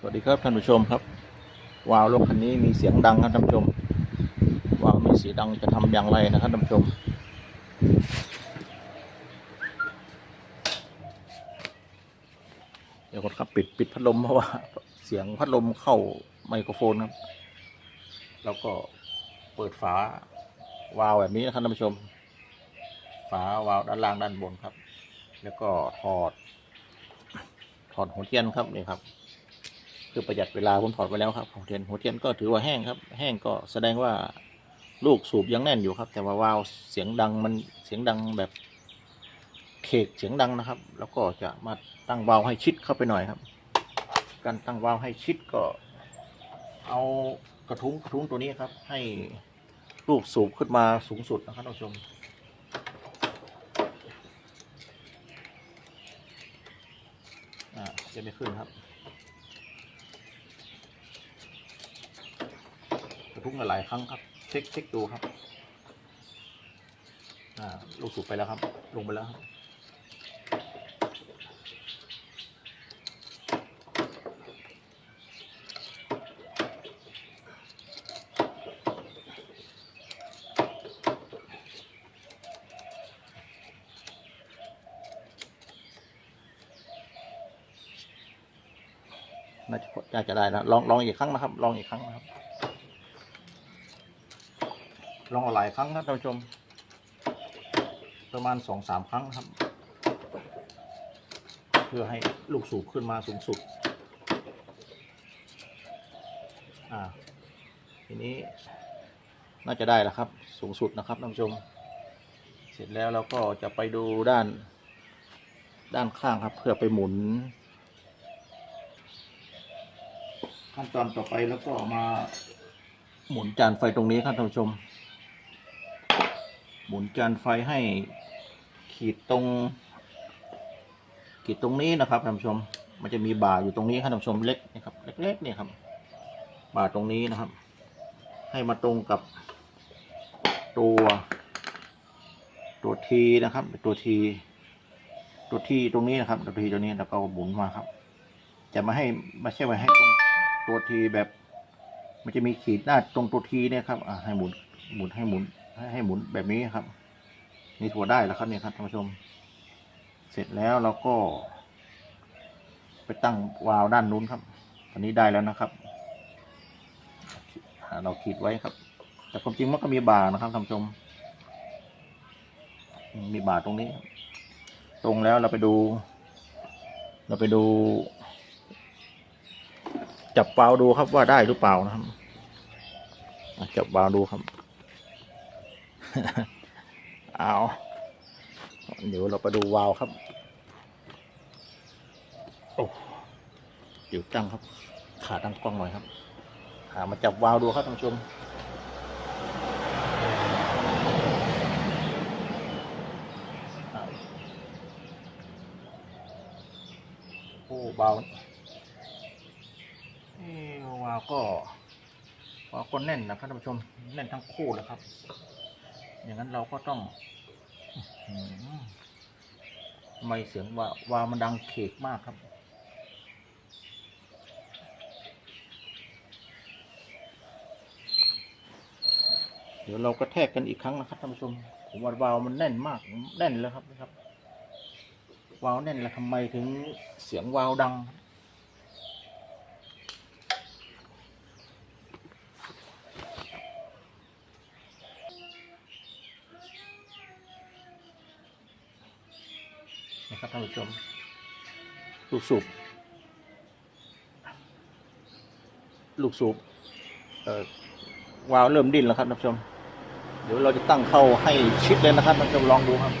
สวัสดีครับท่านผู้ชมครับวาล์วรถคันนี้มีเสียงดังครับท่านผู้ชมวาวมีเสียงดังจะทำอย่างไรนะครับท่านผู้ชม เดี๋ยวก่อนครับปิดปิดพัดลมเพราะว่า เสียงพัดลมเข้าไมโครโฟนครับ แล้วก็เปิดฝาวาล์วแบบนี้นะครับท่านผู้ชม ฝาวาล์วด้านล่างด้านบนครับ แล้วก็ถอด ถอดหัวเทียนครับนี่ครับ คือประหยัดเวลาผมถอดไปแล้วครับหัวเทียนหัวเทียนก็ถือว่าแห้งครับ แห้งก็แสดงว่าลูกสูบยังแน่นอยู่ครับ แต่ว่าวาล์วเสียงดังมันเสียงดังแบบเคกเสียงดังนะครับ แล้วก็จะมาตั้งวาล์วให้ชิดเข้าไปหน่อยครับ การตั้งวาล์วให้ชิดก็ เอากระทุ้งกระทุ้งตัวนี้ครับ ให้ลูกสูบขึ้นมาสูงสุดนะครับท่านผู้ชมอ่าจะไม่ขึ้นครับ ระทุ้งหลายครั้งครับ เช็คเช็คดูครับลูกสูบไปแล้วครับ ลงไปแล้วครับน่าจะน่าจะได้นะลองลองอีกครั้งนะครับ ลองอีกครั้งนะครับ ลองหลายครั้งครับท่านผู้ชม ประมาณสองสามครั้งครับ เพื่อให้ลูกสูบขึ้นมาสูงสุด อ่า ทีนี้น่าจะได้แล้วครับ สูงสุดนะครับท่านผู้ชม เสร็จแล้วเราก็จะไปดูด้าน ด้านข้างครับ เพื่อไปหมุน ขั้นตอนต่อไปแล้วก็มาหมุนจานไฟตรงนี้ครับท่านผู้ชม หมุนจานไฟให้ขีดตรง ขีดตรงนี้นะครับท่านผู้ชม มันจะมีบ่าอยู่ตรงนี้ครับท่านผู้ชมเล็กนะครับ เล็กๆเนี่ยครับ บ่าตรงนี้นะครับ ให้มาตรงกับตัว ตัวทีนะครับ ตัวที ตัวทีตรงนี้นะครับ ตัวทีตัวนี้แล้วก็หมุนมาครับ จะมาให้ไม่ใช่ไว่าให้ตรงตัวทีแบบ มันจะมีขีดหน้าตรงตัวทีเนี่ยครับอ่าให้หมุนหมุนให้หมุน ให้หมุนแบบนี้ครับ นี่ถั่วได้แล้วครับเนี่ยครับท่านผู้ชม เสร็จแล้วเราก็ ไปตั้งวาล์วด้านนู้นครับ ตอนนี้ได้แล้วนะครับ เราขีดไว้ครับ แต่ความจริงมันก็มีบาร์นะครับท่านผู้ชม มีบาร์ตรงนี้ ตรงแล้วเราไปดู เราไปดู จับวาล์วดูครับว่าได้หรือเปล่านะครับจับวาล์วดูครับ เอาเดี๋ยวเราไปดูวาล์วครับ โอ้เดี๋ยวตั้งครับ ขาตั้งกล้องหน่อยครับขามาจับวาล์วดูครับท่านผู้ชมอ้าวโอ้เบาเอ้วาวก็วาวก็แน่นนะครับท่านผู้ชม แน่นทั้งคู่เลยครับ อย่างนั้นเราก็ต้องอื้อหือทำไม่เสียงว่าวามันดังเขกมากครับ เดี๋ยวเราก็แทกกันอีกครั้งนะครับท่านผู้ชมผมว่าวาวมันแน่นมากแน่นแล้วครับนะครับ วาวแน่นแล้วทำไมถึงเสียงวาวดัง นะครับท่านผู้ชมลูกสูบลูกสูบวาวเริ่มดิ้นแล้วครับท่านผู้ชม เดี๋ยวเราจะตั้งเข้าให้ชิดเลยนะครับท่านผู้ชมลองดูครับ